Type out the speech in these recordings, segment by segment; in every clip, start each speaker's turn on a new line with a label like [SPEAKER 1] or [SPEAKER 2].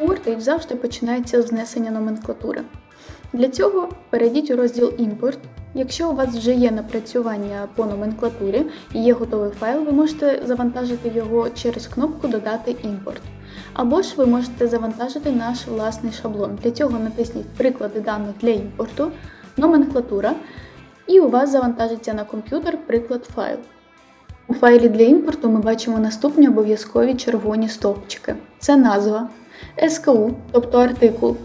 [SPEAKER 1] WordPage завжди починається з внесення номенклатури. Для цього перейдіть у розділ Імпорт. Якщо у вас вже є напрацювання по номенклатурі і є готовий файл, ви можете завантажити його через кнопку Додати імпорт. Або ж ви можете завантажити наш власний шаблон. Для цього натисніть Приклади даних для імпорту, номенклатура, і у вас завантажиться на комп'ютер приклад файл. У файлі для імпорту ми бачимо наступні обов'язкові червоні стовпчики. Це назва, СКУ, тобто артикул,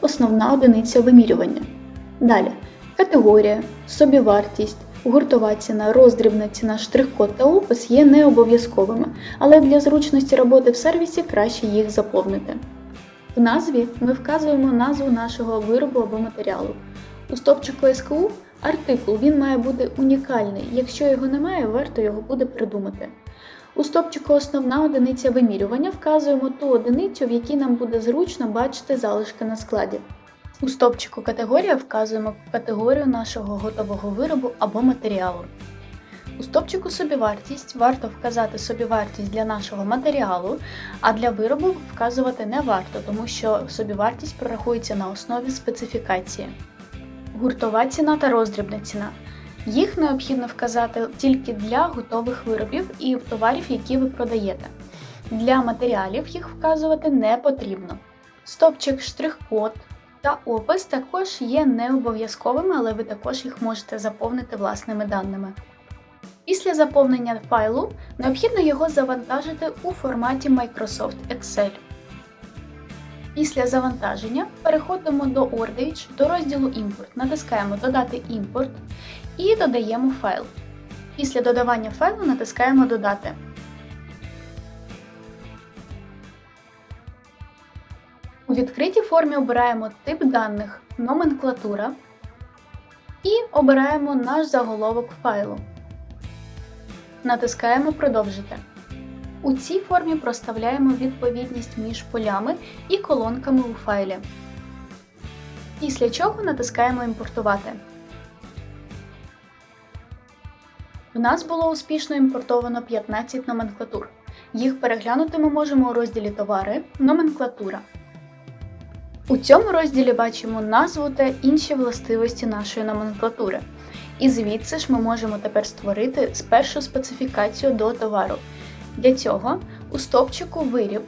[SPEAKER 1] основна одиниця вимірювання. Далі категорія, собівартість, гуртова ціна, роздрібна ціна, штрих-код та опис є не обов'язковими, але для зручності роботи в сервісі краще їх заповнити. В назві ми вказуємо назву нашого виробу або матеріалу. У стовпчику СКУ артикул він має бути унікальний. Якщо його немає, варто його буде придумати. У стопчику Основна одиниця вимірювання вказуємо ту одиницю, в якій нам буде зручно бачити залишки на складі. У стопчику Категорія вказуємо категорію нашого готового виробу або матеріалу. У стопчику Собівартість варто вказати собівартість для нашого матеріалу, а для виробу вказувати не варто, тому що собівартість прорахується на основі специфікації. Гуртова ціна та роздрібна ціна. Їх необхідно вказати тільки для готових виробів і товарів, які ви продаєте. Для матеріалів їх вказувати не потрібно. Стопчик, штрих-код та опис також є не обов'язковими, але ви також їх можете заповнити власними даними. Після заповнення файлу необхідно його завантажити у форматі Microsoft Excel. Після завантаження переходимо до Ordage, до розділу Імпорт, натискаємо Додати імпорт і додаємо файл. Після додавання файлу натискаємо Додати. У відкритій формі обираємо тип даних, номенклатура і обираємо наш заголовок файлу. Натискаємо Продовжити. У цій формі проставляємо відповідність між полями і колонками у файлі. Після чого натискаємо Імпортувати. В нас було успішно імпортовано 15 номенклатур. Їх переглянути ми можемо у розділі Товари, Номенклатура. У цьому розділі бачимо назву та інші властивості нашої номенклатури. І звідси ж ми можемо тепер створити спершу специфікацію до товару. Для цього у стопчику Виріб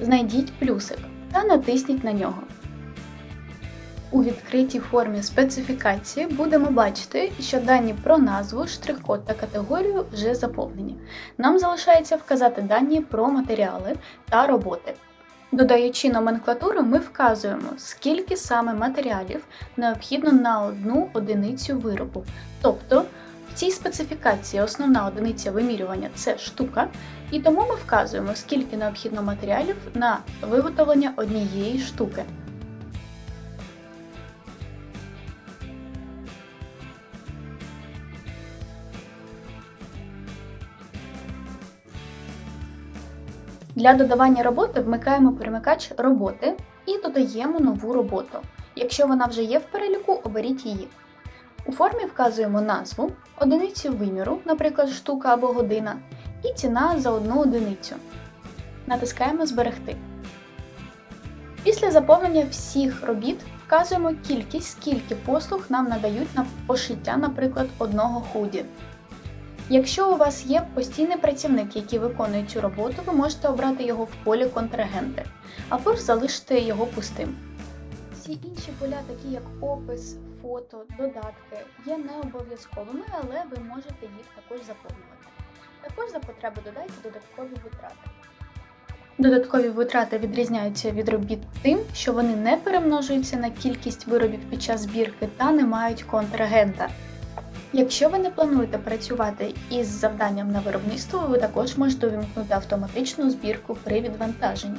[SPEAKER 1] знайдіть плюсик та натисніть на нього. У відкритій формі специфікації будемо бачити, що дані про назву, штрих-код та категорію вже заповнені. Нам залишається вказати дані про матеріали та роботи. Додаючи номенклатуру, ми вказуємо, скільки саме матеріалів необхідно на одну одиницю виробу. Тобто в цій специфікації основна одиниця вимірювання це штука, і тому ми вказуємо, скільки необхідно матеріалів на виготовлення однієї штуки. Для додавання роботи вмикаємо перемикач роботи і додаємо нову роботу. Якщо вона вже є в переліку, оберіть її. У формі вказуємо назву, одиницю виміру, наприклад, штука або година, і ціна за одну одиницю. Натискаємо Зберегти. Після заповнення всіх робіт вказуємо кількість, скільки послуг нам надають на пошиття, наприклад, одного худі. Якщо у вас є постійний працівник, який виконує цю роботу, ви можете обрати його в полі контрагенти, або ж залишити його пустим. Всі інші поля, такі як опис, фото, додатки, є не обов'язковими, але ви можете їх також заповнювати. Також за потреби додайте додаткові витрати. Додаткові витрати відрізняються від робіт тим, що вони не перемножуються на кількість виробів під час збірки та не мають контрагента. Якщо ви не плануєте працювати із завданням на виробництво, ви також можете увімкнути автоматичну збірку при відвантаженні.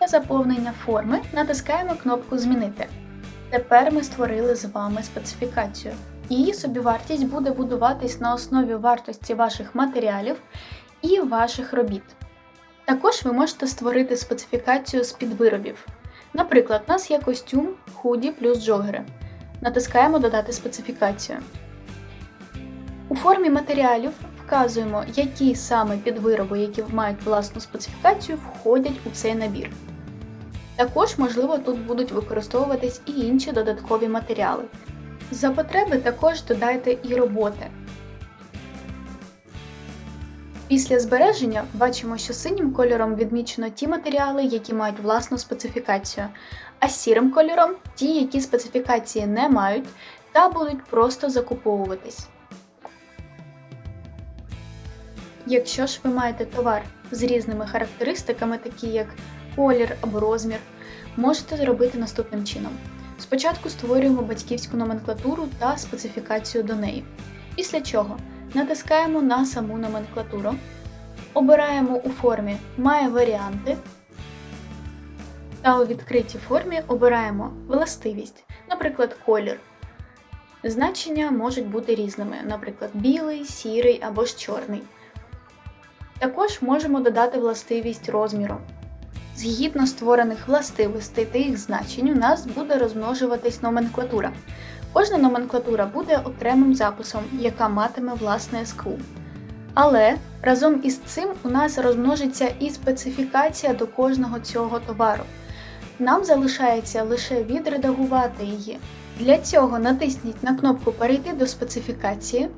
[SPEAKER 1] Для заповнення форми натискаємо кнопку Змінити. Тепер ми створили з вами специфікацію. Її собівартість буде будуватись на основі вартості ваших матеріалів і ваших робіт. Також ви можете створити специфікацію з підвиробів. Наприклад, у нас є костюм, худі плюс джогери. Натискаємо Додати специфікацію. У формі матеріалів вказуємо, які саме підвироби, які мають власну специфікацію, входять у цей набір. Також, можливо, тут будуть використовуватись і інші додаткові матеріали. За потреби також додайте і роботи. Після збереження бачимо, що синім кольором відмічено ті матеріали, які мають власну специфікацію, а сірим кольором ті, які специфікації не мають та будуть просто закуповуватись. Якщо ж ви маєте товар з різними характеристиками, такі як колір або розмір, можете зробити наступним чином. Спочатку створюємо батьківську номенклатуру та специфікацію до неї. Після чого натискаємо на саму номенклатуру, обираємо у формі Має варіанти та у відкритій формі обираємо властивість, наприклад, колір. Значення можуть бути різними, наприклад, білий, сірий або ж чорний. Також можемо додати властивість розміру. Згідно створених властивостей та їх значень, у нас буде розмножуватись номенклатура. Кожна номенклатура буде окремим записом, яка матиме власне СКУ. Але разом із цим у нас розмножиться і специфікація до кожного цього товару. Нам залишається лише відредагувати її. Для цього натисніть на кнопку Перейти до специфікації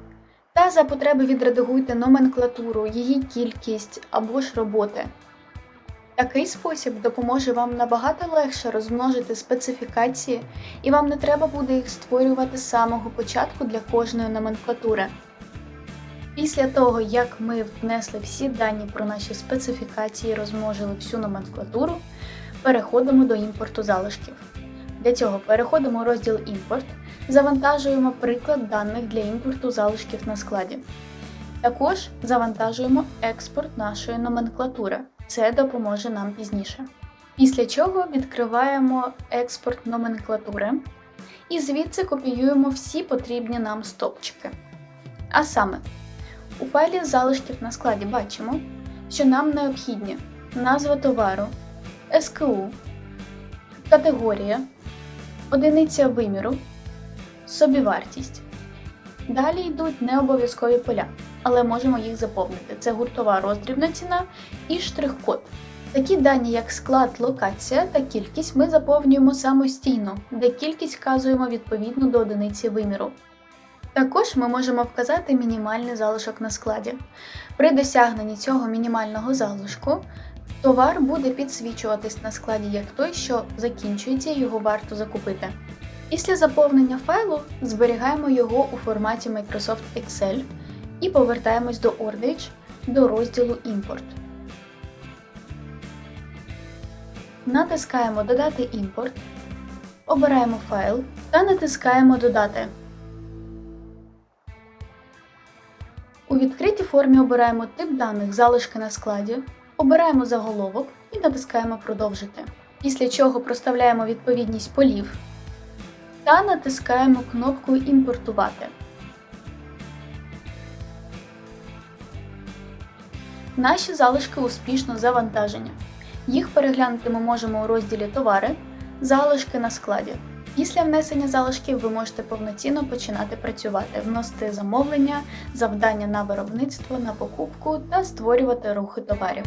[SPEAKER 1] та за потреби відредагуйте номенклатуру, її кількість або ж роботи. Такий спосіб допоможе вам набагато легше розмножити специфікації, і вам не треба буде їх створювати з самого початку для кожної номенклатури. Після того, як ми внесли всі дані про наші специфікації і розмножили всю номенклатуру, переходимо до імпорту залишків. Для цього переходимо у розділ Імпорт, завантажуємо приклад даних для імпорту залишків на складі. Також завантажуємо експорт нашої номенклатури. Це допоможе нам пізніше. Після чого відкриваємо експорт номенклатури і звідси копіюємо всі потрібні нам стопчики. А саме, у файлі залишків на складі бачимо, що нам необхідні назва товару, СКУ, категорія, одиниця виміру, собівартість. Далі йдуть необов'язкові поля, але можемо їх заповнити. Це гуртова роздрібна ціна і штрих-код. Такі дані, як склад, локація та кількість, ми заповнюємо самостійно, де кількість вказуємо відповідно до одиниці виміру. Також ми можемо вказати мінімальний залишок на складі. При досягненні цього мінімального залишку товар буде підсвічуватись на складі як той, що закінчується, і його варто закупити. Після заповнення файлу зберігаємо його у форматі Microsoft Excel і повертаємось до Ordage до розділу Імпорт. Натискаємо Додати імпорт, обираємо файл та натискаємо Додати. У відкритій формі обираємо тип даних залишки на складі, обираємо заголовок і натискаємо Продовжити. Після чого проставляємо відповідність полів та натискаємо кнопку Імпортувати. Наші залишки успішно завантажені. Їх переглянути ми можемо у розділі Товари, залишки на складі. Після внесення залишків ви можете повноцінно починати працювати, вносити замовлення, завдання на виробництво, на покупку та створювати рухи товарів.